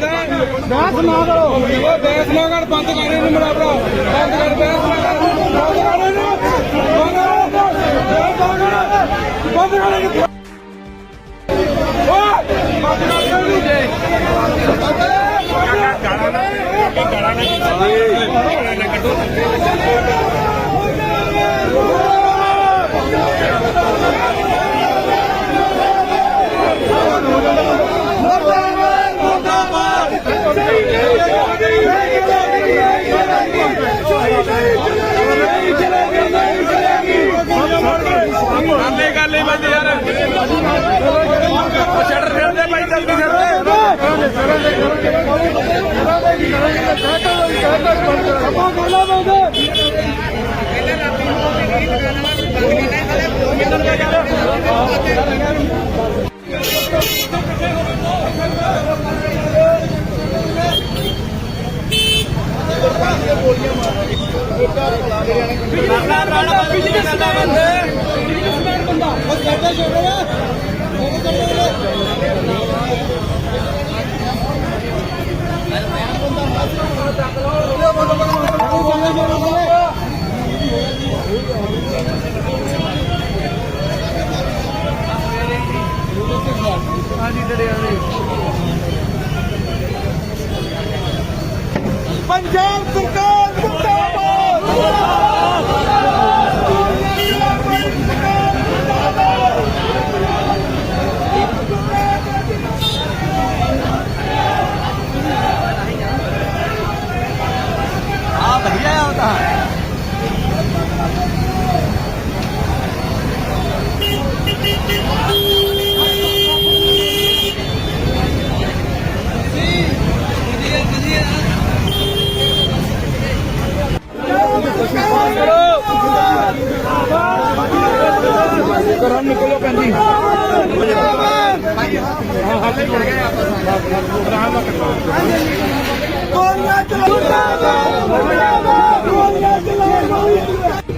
ਬੈਸ ਨਾ ਕਰੋ ਉਹ ਬੈਸ ਨਾ ਕਰ ਬੰਦ ਕਰ ਇਹਨੂੰ ਮੇਰਾ ਭਰਾ ਬੰਦ ਕਰ ਬੈਸ ਨਾ ਕਰ ਬੰਦ ਕਰ ਇਹਨੂੰ ਬੰਦ ਕਰ ਬੰਦ ਕਰ ਇਹਨੂੰ ਓਏ ਬੰਦ ਕਰ ਇਹਨੂੰ ਆਂਦੇ ਗੱਲ ਹੀ ਬੰਦੇ ਯਾਰ ਉਹ ਛੱਡ ਫਿਰਦੇ ਭਾਈ ਜਲਦੀ ਫਿਰਦੇ ਪੰਜਾਬ ਸਰਕਾਰ ਮੁਰਦਾਬਾਦ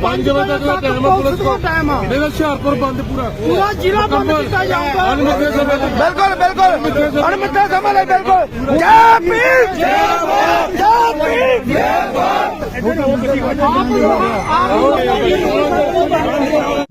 5 ਵਜੇ ਤੱਕ ਦਾ ਟਾਈਮ ਹੈ ਪੁਲਿਸ ਕੋਲ। ਟਾਈਮ ਆ। ਮੇਰਾ ਹੁਸ਼ਿਆਰਪੁਰ ਬੰਦ ਪੂਰਾ। ਪੂਰਾ ਜ਼ਿਲ੍ਹਾ ਬੰਦ ਕੀਤਾ ਜਾਊਗਾ। ਅਨਮਤੇ ਸਮੇਂ ਤੱਕ। ਬਿਲਕੁਲ ਬਿਲਕੁਲ। ਅਣਮਿੱਥੇ ਸਮੇਂ ਲਈ ਬਿਲਕੁਲ। ਜੈ ਭੀਮ ਜੈ ਭਾਰਤ ਜੈ ਭੀਮ। ਜੈ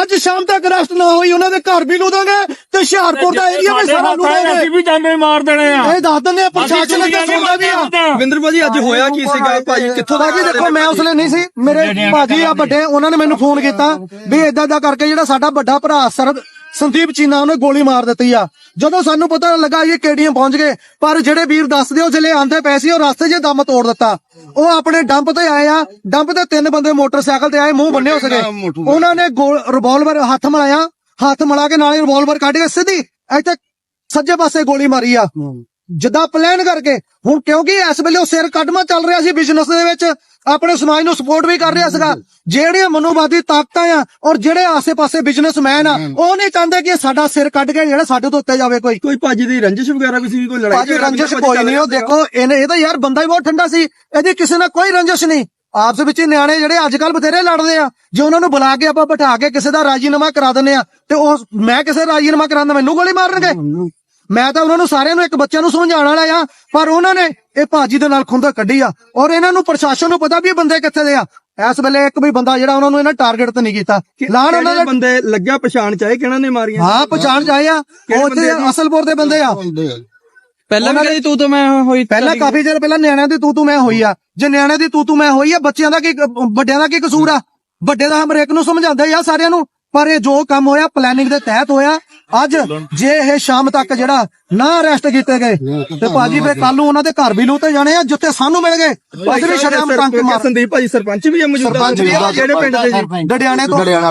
ਅੱਜ ਸ਼ਾਮ ਤੱਕ ਅਰੈਸਟ ਨਾ ਹੋਈ ਉਹਨਾਂ ਦੇ ਘਰ ਵੀ ਲੂਦਾਂਗੇ ਤੇ ਹੁਸ਼ਿਆਰਪੁਰ ਦਾ ਏਰੀਆ ਵੀ ਸਾਰਾ ਅਸੀਂ ਲੂਦਾਂਗੇ। ਵੀ ਜਾਂਦੇ ਮਾਰ ਦੇਣੇ ਆ। ਇਹ ਦੱਸ ਦਿੰਦੇ ਆ ਪ੍ਰਸ਼ਾਸਨ ਅੱਗੇ ਸੁਣਦਾ ਵੀ ਆ। ਵਿੰਦਰ ਭਾਜੀ ਅੱਜ ਹੋਇਆ ਕੀ ਸੀਗਾ? ਭਾਜੀ ਕਿੱਥੋਂ ਦਾ ਭਾਜੀ ਦੇਖੋ ਮੈਂ ਉਸਲੇ ਨਹੀਂ ਸੀ। ਮੇਰੇ ਭਾਜੀ ਆ ਵੱਡੇ ਉਹਨਾਂ ਨੇ ਮੈਨੂੰ ਫੋਨ ਕੀਤਾ ਵੀ ਇਦਾਂ ਦਾ ਕਰਕੇ ਜਿਹੜਾ ਸਾਡਾ ਵੱਡਾ ਭਰਾ ਸਰਬ ਸੰਦੀਪ ਚੀਨਾ ਉਹਨੇ ਗੋਲੀ ਮਾਰ ਦਿੱਤੀ ਆ। ਜਦੋਂ ਸਾਨੂੰ ਪਤਾ ਲੱਗਾ ਇਹ ਕਿਹੜੀਆਂ ਪਹੁੰਚ ਗਏ ਪਰ ਜਿਹੜੇ ਵੀਰ ਦੱਸਦੇ ਉਹ ਜਿਹੜੇ ਆਂਦੇ ਪਏ ਸੀ ਉਹ ਰਸਤੇ 'ਚ ਦਮ ਤੋੜ ਦਿੱਤਾ। ਉਹ ਆਪਣੇ ਡੰਪ ਤੇ ਆਏ ਆ ਡੰਪ ਤੇ ਤਿੰਨ ਬੰਦੇ ਮੋਟਰਸਾਈਕਲ ਤੇ ਆਏ ਮੂੰਹ ਬੰਨੇ ਹੋ ਸਕੇ ਉਹਨਾਂ ਨੇ ਰਿਵਾਲਵਰ ਹੱਥ ਮਲਾਇਆ ਹੱਥ ਮਲਾ ਕੇ ਨਾਲੇ ਰਿਵਾਲਵਰ ਕੱਢ ਕੇ ਸਿੱਧੀ ਇੱਥੇ ਸੱਜੇ ਪਾਸੇ ਗੋਲੀ ਮਾਰੀ ਆ। ਜਿੱਦਾਂ ਪਲਾਨ ਕਰਕੇ। ਹੁਣ ਕਿਉਂਕਿ ਇਸ ਵੇਲੇ ਉਹ ਸਿਰ ਕੱਢਮਾ ਚੱਲ ਰਿਹਾ ਸੀ ਬਿਜ਼ਨਸ ਦੇ ਵਿੱਚ ਆਪਣੇ ਸਮਾਜ ਨੂੰ ਸਪੋਰਟ ਵੀ ਕਰ ਰਿਹਾ ਸੀਗਾ। ਜਿਹੜੀਆਂ ਮਨੋਵਾਦੀ ਤਾਕਤਾਂ ਆ ਔਰ ਜਿਹੜੇ ਆਸੇ-ਪਾਸੇ ਬਿਜ਼ਨਸਮੈਨ ਆ ਉਹ ਨਹੀਂ ਚਾਹੁੰਦੇ ਕਿ ਸਾਡਾ ਸਿਰ ਕੱਢ ਕੇ ਜਿਹੜਾ ਸਾਡੇ ਤੋਂ ਉੱਤੇ ਜਾਵੇ ਕੋਈ। ਕੋਈ ਭਾਜੀ ਦੀ ਰੰਜਿਸ਼ ਵਗੈਰਾ ਵੀ ਸੀ ਕੋਈ ਲੜਾਈ ਭਾਜੀ ਵੀ ਰੰਜਿਸ਼ ਕੋਈ ਨਹੀਂ ਉਹ? ਦੇਖੋ ਇਹਨੇ ਇਹ ਤਾਂ ਯਾਰ ਬੰਦਾ ਹੀ ਬਹੁਤ ਠੰਡਾ ਸੀ ਇਹਦੀ ਕਿਸੇ ਨਾਲ ਕੋਈ ਰੰਜਿਸ਼ ਨਹੀਂ। ਆਪਸ ਵਿੱਚ ਨਿਆਣੇ ਜਿਹੜੇ ਅੱਜ ਕੱਲ ਬਥੇਰੇ ਲੜਦੇ ਆ ਜੇ ਉਹਨਾਂ ਨੂੰ ਬੁਲਾ ਕੇ ਆਪਾਂ ਬਿਠਾ ਕੇ ਕਿਸੇ ਦਾ ਰਾਜੀਨਾਮਾ ਕਰਾ ਦਿੰਨੇ ਆ ਤੇ ਉਹ ਮੈਂ ਕਿਸੇ ਰਾਜੀਨਾਮਾ ਕਰਾਉਂਦਾ ਮੈਨੂੰ ਗੋਲੀ ਮਾਰਨਗੇ? ਮੈਂ ਤਾਂ ਉਹਨਾਂ ਨੂੰ ਸਾਰਿਆਂ ਨੂੰ ਇੱਕ ਬੱਚਿਆਂ ਨੂੰ ਸਮਝਾਉਣ ਵਾਲਾ ਆ ਪਰ ਉਹਨਾਂ ਨੇ ਇਹ ਭਾਜੀ ਦੇ ਨਾਲ ਖੁੰਦਕ ਕੱਢੀ ਆ ਔਰ ਇਹਨਾਂ ਨੂੰ ਪ੍ਰਸ਼ਾਸਨ ਨੂੰ ਪਤਾ ਵੀ ਇਹ ਬੰਦੇ ਕਿੱਥੇ ਦੇ ਆ। ਇਸ ਵੇਲੇ ਇੱਕ ਵੀ ਬੰਦਾ ਜਿਹੜਾ ਉਹਨਾਂ ਨੂੰ ਇਹਨਾਂ ਟਾਰਗੇਟ ਤੇ ਨਹੀਂ ਕੀਤਾ। ਲਾਣ ਉਹਨਾਂ ਦੇ ਬੰਦੇ ਲੱਗਿਆ ਪਛਾਣ ਚਾਹੇ ਕਿਹਨਾਂ ਨੇ ਮਾਰੀਆਂ? ਹਾਂ ਪਛਾਣ ਜਾਏ ਆ। ਉਹ ਇੱਥੇ? ਅਸਲਪੁਰ ਦੇ ਬੰਦੇ ਆ। ਪਹਿਲਾਂ ਵੀ ਕਦੀ ਤੂੰ ਤਾਂ ਮੈਂ ਹੋਈ ਪਹਿਲਾਂ ਕਾਫੀ ਚਿਰ ਪਹਿਲਾਂ ਨਿਆਣਿਆਂ ਦੀ ਤੂੰ ਤੂੰ ਮੈਂ ਹੋਈ ਆ। ਜੇ ਨਿਆਣਿਆਂ ਦੀ ਤੂੰ ਤੂੰ ਮੈਂ ਹੋਈ ਆ ਬੱਚਿਆਂ ਦਾ ਕੀ ਵੱਡਿਆਂ ਦਾ ਕੀ ਕਸੂਰ ਆ? ਵੱਡੇ ਦਾ ਹਮਰੇਕ ਨੂੰ ਸਮਝਾਉਂਦੇ ਆ ਸਾਰਿਆਂ ਨੂੰ। ਪਰ ਇਹ ਜੋ ਕੰਮ ਹੋਇਆ ਪਲੈਨਿੰਗ ਦੇ ਤਹਿਤ ਹੋਇਆ ਅੱਜ ਜੇ ਇਹ ਸ਼ਾਮ ਤੱਕ ਜਿਹੜਾ ਨਾ ਅਰੈਸਟ ਕੀਤੇ ਗਏ ਤੇ ਭਾਜੀ ਫੇ ਕੱਲ ਨੂੰ ਉਹਨਾਂ ਦੇ ਘਰ ਵੀ ਲੂਤੇ ਜਾਣੇ ਆ ਜਿੱਥੇ ਸਾਨੂੰ ਮਿਲ ਗਏ। ਉਹਦੇ ਵੀ ਸ਼ਰਮ ਟੰਕ ਮਾਰ ਸੰਦੀਪ ਭਾਜੀ ਸਰਪੰਚ ਵੀ ਹੈ ਮੌਜੂਦਾ। ਸਰਪੰਚ ਵੀ ਆ। ਕਿਹੜੇ ਪਿੰਡ ਦੇ ਜੀ। ਡੜਿਆਣੇ ਤੋਂ ਡੜਿਆਲਾ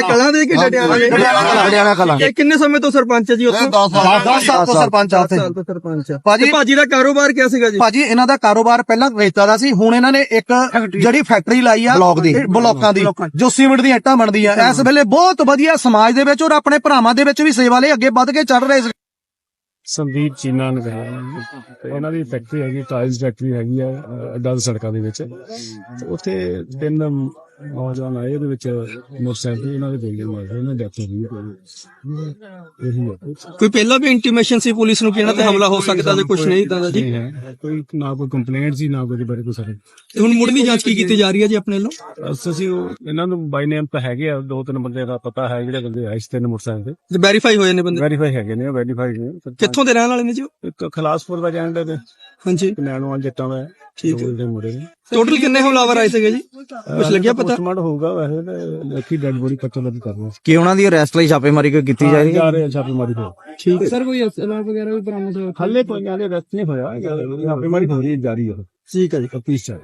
ਕਲਾਂ। ਦੇ ਕਿ ਡੜਿਆਲਾ ਦੇ? ਹਰਿਆਣਾ ਕਲਾ। ਇਹ ਕਿੰਨੇ ਸਮੇਂ ਤੋਂ ਸਰਪੰਚ ਹੈ ਜੀ ਉੱਥੋਂ? 10 ਸਾਲ। ਤੋਂ ਸਰਪੰਚ ਆ ਉੱਥੇ। ਸਾਲ ਤੋਂ ਸਰਪੰਚ ਹੈ ਭਾਜੀ- ਤੇ ਭਾਜੀ ਦਾ ਕਾਰੋਬਾਰ ਕਿਆ ਸੀਗਾ ਜੀ? ਭਾਜੀ ਇਹਨਾਂ ਦਾ ਕਾਰੋਬਾਰ ਪਹਿਲਾਂ ਰੇਤਾ ਦਾ ਸੀ ਹੁਣ ਇਹਨਾਂ ਨੇ ਇੱਕ ਜਿਹੜੀ ਫੈਕਟਰੀ ਲਾਈ ਆ ਬਲੌਕ ਦੀ। ਬਲੌਕਾਂ ਦੀ ਜੋ ਸੀਮਿੰਟ ਦੀਆਂ ਇੱਟਾਂ ਬਣਦੀਆਂ। ਇਸ ਵੇਲੇ ਬਹੁਤ ਵਧੀਆ ਸਮਾਜ ਦੇ ਵਿੱਚ ਔਰ ਆਪਣੇ ਭਰਾਵਾਂ ਦੇ ਵਿੱਚ ਵੀ ਸੇਵਾ ਲਈ ਅੱਗੇ ਵੱਧ ਕੇ ਚੱਲ ਰਹੇ ਸੀ। ਸੰਦੀਪ ਚੀਨਾ ਨੇ ਕਿਹਾ ਤੇ ਇਹਨਾਂ ਦੀ ਫੈਕਟਰੀ ਹੈਗੀ ਟਾਇਲਸ ਫੈਕਟਰੀ ਹੈਗੀ ਆ ਅਹ, ਅੱਡਾ ਸੜਕਾਂ ਦੇ ਵਿੱਚ। ਉੱਥੇ ਤਿੰਨ ਨੌਜਵਾਨ ਆਏ ਉਹਦੇ ਵਿੱਚ ਮੋਟਰਸਾਈਕਲ ਤੇ ਉਹਨਾਂ ਦੇ ਜਣੇ ਮਾਰੇ ਉਹਨਾਂ ਦੀ ਡੈਥ ਹੋ ਗਈ ਹੈ। ਇਹੀ ਹੈ। ਕੋਈ ਪਹਿਲਾਂ ਵੀ ਇੰਟੀਮੇਸ਼ਨ ਸੀ ਪੁਲਿਸ ਨੂੰ ਕਿ ਇਹਨਾਂ ਤੇ ਹਮਲਾ ਹੋ ਸਕਦਾ ਜੇ ਕੁਝ ਨਹੀਂ ਦਾ ਜੀ? ਕੋਈ ਨਾ ਕੋਈ ਕੰਪਲੇਂਟ ਸੀ ਨਾ ਕੋਈ ਬਾਰੇ ਕੋਈ ਸਾਰੇ ਤੇ ਹੁਣ ਮੁੱਢਲੀ ਜਾਂਚ ਕੀ ਕੀਤੀ ਜਾ ਰਹੀ ਹੈ ਜੀ ਆਪਣੇ ਵੱਲੋਂ? ਅਸ ਉਹ ਇਹਨਾਂ ਨੂੰ ਬਾਈ ਨੇਮ ਤਾਂ ਹੈਗੇ ਆ ਦੋ ਤਿੰਨ ਬੰਦੇ ਦਾ ਪਤਾ ਹੈ ਜਿਹੜੇ ਬੰਦੇ ਆਏ ਸੀ ਤਿੰਨ ਮੋਟਰਸਾਈਕਲ ਤੇ। ਵੈਰੀਫਾਈ ਹੋਏ ਨੇ ਬੰਦੇ? ਵੈਰੀਫਾਈ ਹੈਗੇ ਨੇ ਵੈਰੀਫਾਈਡ ਨੇ। ਕਿੱਥੋਂ ਦੇ ਰਹਿਣ ਵਾਲੇ ਨੇ ਜੀ ਖਲਾਸਪੁਰ ਦਾ ਜੈਂਡ ਹੈ ਹਾਂਜੀ। ਨੈਣੋਂ ਜੱਟਾਂ ਦਾ ਠੀਕ ਹੈ। ਦੋ ਮੁੰਡੇ ਨੇ। ਟੋਟਲ ਕਿੰਨੇ ਹਮਲਾਵਰ ਆਏ ਸੀਗੇ ਜੀ? ਕੁਝ ਲੱਗਿਆ ਪਤਾ? ਪੋਸਟਮਾਰਟਮ ਹੋਊਗਾ ਵੈਸੇ ਤਾਂ ਲੱਕੀ ਡੈਡ ਬੋਡੀ ਪਤਾ ਲੱਗ ਕਰਨਾ। ਕਿ ਉਹਨਾਂ ਦੀ ਅਰੈਸਟ ਲਈ ਛਾਪੇਮਾਰੀ ਕੋਈ ਕੀਤੀ ਜਾ ਰਹੀ ਹੈ? ਜਾ ਰਹੇ ਆ ਛਾਪੇਮਾਰੀ ਤੋਂ। ਠੀਕ ਹੈ। ਸਰ ਕੋਈ ਅਸਲਾ ਵਗੈਰਾ ਵੀ ਬਰਾਮਦ ਹੋਇਆ? ਹੱਲੇ ਕੋਈ ਨਾਲੇ ਰਸਤ ਨਹੀਂ ਹੋਇਆ। ਛਾਪੇਮਾਰੀ ਹੋ ਰਹੀ ਹੈ ਜਾਰੀ ਹੈ ਠੀਕ ਹੈ ਜੀ। ਤਫਤੀਸ਼ ਚੱਲ